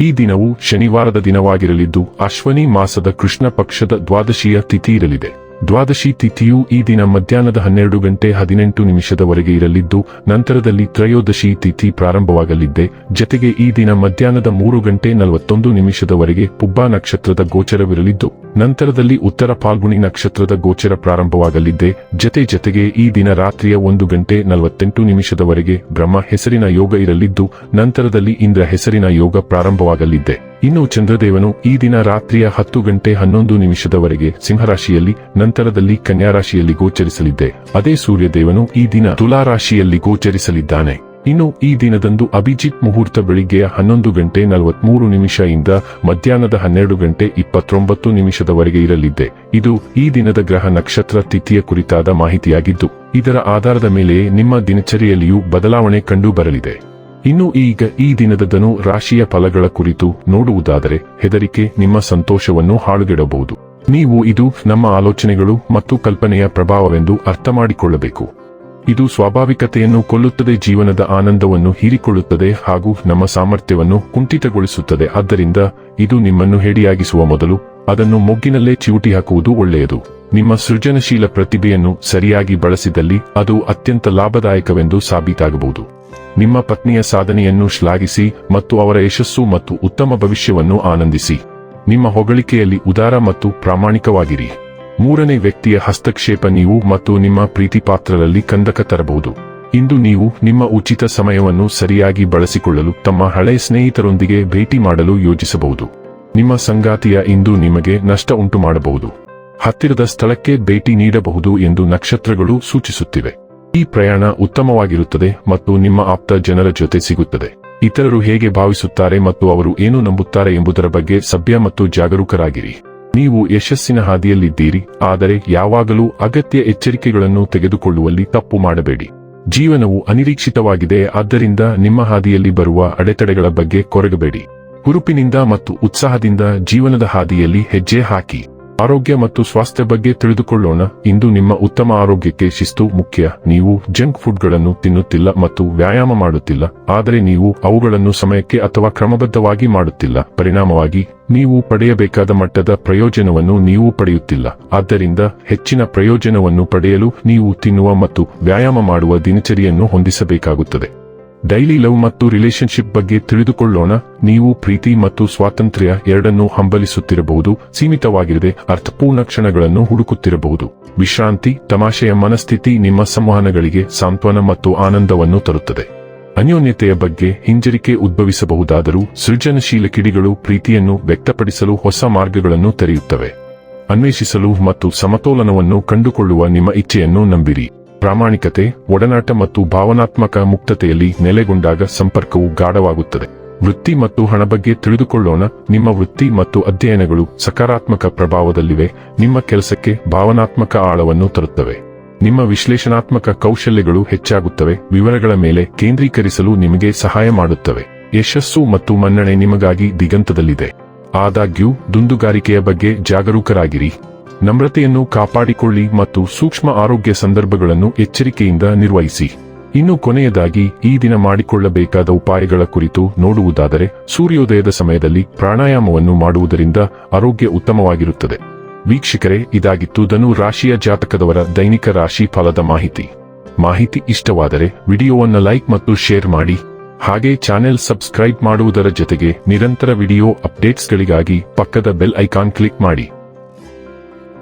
ಈ ದಿನವು ಶನಿವಾರದ ದಿನವಾಗಿರಲಿದ್ದು ಅಶ್ವನಿ ಮಾಸದ ಕೃಷ್ಣ ಪಕ್ಷದ ದ್ವಾದಶಿಯ ತಿಥಿ ಇರಲಿದೆ. ದ್ವಾದಶಿ ತಿಥಿಯು ಈ ದಿನ ಮಧ್ಯಾಹ್ನದ ಹನ್ನೆರಡು ಗಂಟೆ ಹದಿನೆಂಟು ನಿಮಿಷದವರೆಗೆ ಇರಲಿದ್ದು, ನಂತರದಲ್ಲಿ ತ್ರಯೋದಶಿ ತಿಥಿ ಪ್ರಾರಂಭವಾಗಲಿದ್ದೆ. ಜತೆಗೆ ಈ ದಿನ ಮಧ್ಯಾಹ್ನದ ಮೂರು ಗಂಟೆ ನಲವತ್ತೊಂದು ನಿಮಿಷದವರೆಗೆ ಪುಬ್ಬಾ ನಕ್ಷತ್ರದ ಗೋಚರವಿರಲಿದ್ದು, ನಂತರದಲ್ಲಿ ಉತ್ತರ ಫಾಲ್ಗುಣಿ ನಕ್ಷತ್ರದ ಗೋಚರ ಪ್ರಾರಂಭವಾಗಲಿದ್ದೆ. ಜತೆ ಜತೆಗೆ ಈ ದಿನ ರಾತ್ರಿಯ ಒಂದು ಗಂಟೆ ನಲವತ್ತೆಂಟು ನಿಮಿಷದವರೆಗೆ ಬ್ರಹ್ಮ ಹೆಸರಿನ ಯೋಗ ಇರಲಿದ್ದು, ನಂತರದಲ್ಲಿ ಇಂದ್ರ ಹೆಸರಿನ ಯೋಗ ಪ್ರಾರಂಭವಾಗಲಿದ್ದೆ. ಇನ್ನು ಚಂದ್ರದೇವನು ಈ ದಿನ ರಾತ್ರಿಯ ಹತ್ತು ಗಂಟೆ ಹನ್ನೊಂದು ನಿಮಿಷದವರೆಗೆ ಸಿಂಹರಾಶಿಯಲ್ಲಿ, ನಂತರದಲ್ಲಿ ಕನ್ಯಾರಾಶಿಯಲ್ಲಿ ಗೋಚರಿಸಲಿದ್ದೆ. ಅದೇ ಸೂರ್ಯದೇವನು ಈ ದಿನ ತುಲಾರಾಶಿಯಲ್ಲಿ ಗೋಚರಿಸಲಿದ್ದಾನೆ. ಇನ್ನು ಈ ದಿನದಂದು ಅಭಿಜಿತ್ ಮುಹೂರ್ತ ಬೆಳಿಗ್ಗೆಯ ಹನ್ನೊಂದು ಗಂಟೆ ನಲವತ್ಮೂರು ನಿಮಿಷ ಇಂದ ಮಧ್ಯಾಹ್ನದ ಹನ್ನೆರಡು ಗಂಟೆ ಇಪ್ಪತ್ತೊಂಬತ್ತು ನಿಮಿಷದವರೆಗೆ ಇರಲಿದ್ದೆ. ಇದು ಈ ದಿನದ ಗ್ರಹ ನಕ್ಷತ್ರ ತಿಥಿಯ ಕುರಿತಾದ ಮಾಹಿತಿಯಾಗಿದ್ದು, ಇದರ ಆಧಾರದ ಮೇಲೆ ನಿಮ್ಮ ದಿನಚರಿಯಲ್ಲಿಯೂ ಬದಲಾವಣೆ ಕಂಡು ಬರಲಿದೆ ಇನ್ನು ಈಗ ಈ ದಿನದ ಧನು ರಾಶಿಯ ಫಲಗಳ ಕುರಿತು ನೋಡುವುದಾದರೆ ಹೆದರಿಕೆ ನಿಮ್ಮ ಸಂತೋಷವನ್ನು ಹಾಳುಗೆಡಬಹುದು. ನೀವು ಇದು ನಮ್ಮ ಆಲೋಚನೆಗಳು ಮತ್ತು ಕಲ್ಪನೆಯ ಪ್ರಭಾವವೆಂದು ಅರ್ಥ ಮಾಡಿಕೊಳ್ಳಬೇಕು ಇದು ಸ್ವಾಭಾವಿಕತೆಯನ್ನು ಕೊಲ್ಲುತ್ತದೆ, ಜೀವನದ ಆನಂದವನ್ನು ಹೀರಿಕೊಳ್ಳುತ್ತದೆ ಹಾಗೂ ನಮ್ಮ ಸಾಮರ್ಥ್ಯವನ್ನು ಕುಂಠಿತಗೊಳಿಸುತ್ತದೆ. ಆದ್ದರಿಂದ ಇದು ನಿಮ್ಮನ್ನು ಹೇಡಿಯಾಗಿಸುವ ಮೊದಲು ಅದನ್ನು ಮೊಗ್ಗಿನಲ್ಲೇ ಚಿವುಟಿ ಹಾಕುವುದು ಒಳ್ಳೆಯದು. ನಿಮ್ಮ ಸೃಜನಶೀಲ ಪ್ರತಿಭೆಯನ್ನು ಸರಿಯಾಗಿ ಬಳಸಿದಲ್ಲಿ ಅದು ಅತ್ಯಂತ ಲಾಭದಾಯಕವೆಂದು ಸಾಬೀತಾಗಬಹುದು. ನಿಮ್ಮ ಪತ್ನಿಯ ಸಾಧನೆಯನ್ನು ಶ್ಲಾಘಿಸಿ ಮತ್ತು ಅವರ ಯಶಸ್ಸು ಮತ್ತು ಉತ್ತಮ ಭವಿಷ್ಯವನ್ನು ಆನಂದಿಸಿ. ನಿಮ್ಮ ಹೊಗಳಿಕೆಯಲ್ಲಿ ಉದಾರ ಮತ್ತು ಪ್ರಾಮಾಣಿಕವಾಗಿರಿ. ಮೂರನೇ ವ್ಯಕ್ತಿಯ ಹಸ್ತಕ್ಷೇಪ ನೀವು ಮತ್ತು ನಿಮ್ಮ ಪ್ರೀತಿಪಾತ್ರರಲ್ಲಿ ಕಂದಕ ತರಬಹುದು. ಇಂದು ನೀವು ನಿಮ್ಮ ಉಚಿತ ಸಮಯವನ್ನು ಸರಿಯಾಗಿ ಬಳಸಿಕೊಳ್ಳಲು ತಮ್ಮ ಹಳೆಯ ಸ್ನೇಹಿತರೊಂದಿಗೆ ಭೇಟಿ ಮಾಡಲು ಯೋಜಿಸಬಹುದು. ನಿಮ್ಮ ಸಂಗಾತಿಯ ಇಂದು ನಿಮಗೆ ನಷ್ಟ ಉಂಟು ಮಾಡಬಹುದು ಹತ್ತಿರದ ಸ್ಥಳಕ್ಕೆ ಭೇಟಿ ನೀಡಬಹುದು ಎಂದು ನಕ್ಷತ್ರಗಳು ಸೂಚಿಸುತ್ತಿವೆ. ಈ ಪ್ರಯಾಣ ಉತ್ತಮವಾಗಿರುತ್ತದೆ ಮತ್ತು ನಿಮ್ಮ ಆಪ್ತ ಜನರ ಜೊತೆ ಸಿಗುತ್ತದೆ. ಇತರರು ಹೇಗೆ ಭಾವಿಸುತ್ತಾರೆ ಮತ್ತು ಅವರು ಏನು ನಂಬುತ್ತಾರೆ ಎಂಬುದರ ಬಗ್ಗೆ ಸಭ್ಯ ಮತ್ತು ಜಾಗರೂಕರಾಗಿರಿ. ನೀವು ಯಶಸ್ಸಿನ ಹಾದಿಯಲ್ಲಿದ್ದೀರಿ, ಆದರೆ ಯಾವಾಗಲೂ ಅಗತ್ಯ ಎಚ್ಚರಿಕೆಗಳನ್ನು ತೆಗೆದುಕೊಳ್ಳುವಲ್ಲಿ ತಪ್ಪು ಮಾಡಬೇಡಿ. ಜೀವನವು ಅನಿರೀಕ್ಷಿತವಾಗಿದೆ, ಆದ್ದರಿಂದ ನಿಮ್ಮ ಹಾದಿಯಲ್ಲಿ ಬರುವ ಅಡೆತಡೆಗಳ ಬಗ್ಗೆ ಕೊರಗಬೇಡಿ. ಹುರುಪಿನಿಂದ ಮತ್ತು ಉತ್ಸಾಹದಿಂದ ಜೀವನದ ಹಾದಿಯಲ್ಲಿ ಹೆಜ್ಜೆ ಹಾಕಿ. ಆರೋಗ್ಯ ಮತ್ತು ಸ್ವಾಸ್ಥ್ಯ ಬಗ್ಗೆ ತಿಳಿದುಕೊಳ್ಳೋಣ. ಇಂದು ನಿಮ್ಮ ಉತ್ತಮ ಆರೋಗ್ಯಕ್ಕೆ ಶಿಸ್ತು ಮುಖ್ಯ. ನೀವು ಜಂಕ್ ಫುಡ್ಗಳನ್ನು ತಿನ್ನುತ್ತಿಲ್ಲ ಮತ್ತು ವ್ಯಾಯಾಮ ಮಾಡುತ್ತಿಲ್ಲ. ಆದರೆ ನೀವು ಅವುಗಳನ್ನು ಸಮಯಕ್ಕೆ ಅಥವಾ ಕ್ರಮಬದ್ಧವಾಗಿ ಮಾಡುತ್ತಿಲ್ಲ. ಪರಿಣಾಮವಾಗಿ, ನೀವು ಪಡೆಯಬೇಕಾದ ಮಟ್ಟದ ಪ್ರಯೋಜನವನ್ನು ನೀವು ಪಡೆಯುತ್ತಿಲ್ಲ. ಆದ್ದರಿಂದ ಹೆಚ್ಚಿನ ಪ್ರಯೋಜನವನ್ನು ಪಡೆಯಲು ನೀವು ತಿನ್ನುವ ಮತ್ತು ವ್ಯಾಯಾಮ ಮಾಡುವ ದಿನಚರಿಯನ್ನು ಹೊಂದಿಸಬೇಕಾಗುತ್ತದೆ. ಡೈಲಿ ಲವ್ ಮತ್ತು ರಿಲೇಶನ್ಶಿಪ್ ಬಗ್ಗೆ ತಿಳಿದುಕೊಳ್ಳೋಣ. ನೀವು ಪ್ರೀತಿ ಮತ್ತು ಸ್ವಾತಂತ್ರ್ಯ ಎರಡನ್ನೂ ಹಂಬಲಿಸುತ್ತಿರಬಹುದು ಸೀಮಿತವಾಗಿರದೆ ಅರ್ಥಪೂರ್ಣ ಕ್ಷಣಗಳನ್ನು ಹುಡುಕುತ್ತಿರಬಹುದು. ವಿಶ್ರಾಂತಿ, ತಮಾಷೆಯ ಮನಸ್ಥಿತಿ ನಿಮ್ಮ ಸಂವಹನಗಳಿಗೆ ಸಾಂತ್ವನ ಮತ್ತು ಆನಂದವನ್ನು ತರುತ್ತದೆ. ಅನ್ಯೋನ್ಯತೆಯ ಬಗ್ಗೆ ಹಿಂಜರಿಕೆ ಉದ್ಭವಿಸಬಹುದಾದರೂ ಸೃಜನಶೀಲ ಕಿಡಿಗಳು ಪ್ರೀತಿಯನ್ನು ವ್ಯಕ್ತಪಡಿಸಲು ಹೊಸ ಮಾರ್ಗಗಳನ್ನು ತೆರೆಯುತ್ತವೆ. ಅನ್ವೇಷಿಸಲು ಮತ್ತು ಸಮತೋಲನವನ್ನು ಕಂಡುಕೊಳ್ಳುವ ನಿಮ್ಮ ಇಚ್ಛೆಯನ್ನು ನಂಬಿರಿ. ಪ್ರಾಮಾಣಿಕತೆ, ಒಡನಾಟ ಮತ್ತು ಭಾವನಾತ್ಮಕ ಮುಕ್ತತೆಯಲ್ಲಿ ನೆಲೆಗೊಂಡಾಗ ಸಂಪರ್ಕವು ಗಾಢವಾಗುತ್ತದೆ. ವೃತ್ತಿ ಮತ್ತು ಹಣ ಬಗ್ಗೆ ತಿಳಿದುಕೊಳ್ಳೋಣ. ನಿಮ್ಮ ವೃತ್ತಿ ಮತ್ತು ಅಧ್ಯಯನಗಳು ಸಕಾರಾತ್ಮಕ ಪ್ರಭಾವದಲ್ಲಿವೆ. ನಿಮ್ಮ ಕೆಲಸಕ್ಕೆ ಭಾವನಾತ್ಮಕ ಆಳವನ್ನು ತರುತ್ತವೆ. ನಿಮ್ಮ ವಿಶ್ಲೇಷಣಾತ್ಮಕ ಕೌಶಲ್ಯಗಳು ಹೆಚ್ಚಾಗುತ್ತವೆ. ವಿವರಗಳ ಮೇಲೆ ಕೇಂದ್ರೀಕರಿಸಲು ನಿಮಗೆ ಸಹಾಯ ಮಾಡುತ್ತವೆ. ಯಶಸ್ಸು ಮತ್ತು ಮನ್ನಣೆ ನಿಮಗಾಗಿ ದಿಗಂತದಲ್ಲಿದೆ. ಆದಾಗ್ಯೂ, ದುಂದುಗಾರಿಕೆಯ ಬಗ್ಗೆ ಜಾಗರೂಕರಾಗಿರಿ. ನಮ್ರತೆಯನ್ನು ಕಾಪಾಡಿಕೊಳ್ಳಿ ಮತ್ತು ಸೂಕ್ಷ್ಮ ಆರೋಗ್ಯ ಸಂದರ್ಭಗಳನ್ನು ಎಚ್ಚರಿಕೆಯಿಂದ ನಿರ್ವಹಿಸಿ. ಇನ್ನು ಕೊನೆಯದಾಗಿ, ಈ ದಿನ ಮಾಡಿಕೊಳ್ಳಬೇಕಾದ ಉಪಾಯಗಳ ಕುರಿತು ನೋಡುವುದಾದರೆ, ಸೂರ್ಯೋದಯದ ಸಮಯದಲ್ಲಿ ಪ್ರಾಣಾಯಾಮವನ್ನು ಮಾಡುವುದರಿಂದ ಆರೋಗ್ಯ ಉತ್ತಮವಾಗಿರುತ್ತದೆ. ವೀಕ್ಷಕರೇ, ಇದಾಗಿತ್ತು ಧನು ರಾಶಿಯ ಜಾತಕದವರ ದೈನಿಕ ರಾಶಿ ಫಲದ ಮಾಹಿತಿ. ಮಾಹಿತಿ ಇಷ್ಟವಾದರೆ, ವಿಡಿಯೋವನ್ನು ಲೈಕ್ ಮತ್ತು ಶೇರ್ ಮಾಡಿ. ಹಾಗೆ ಚಾನೆಲ್ ಸಬ್ಸ್ಕ್ರೈಬ್ ಮಾಡುವುದರ ಜೊತೆಗೆ ನಿರಂತರ ವಿಡಿಯೋ ಅಪ್ಡೇಟ್ಸ್ಗಳಿಗಾಗಿ ಪಕ್ಕದ ಬೆಲ್ ಐಕಾನ್ ಕ್ಲಿಕ್ ಮಾಡಿ.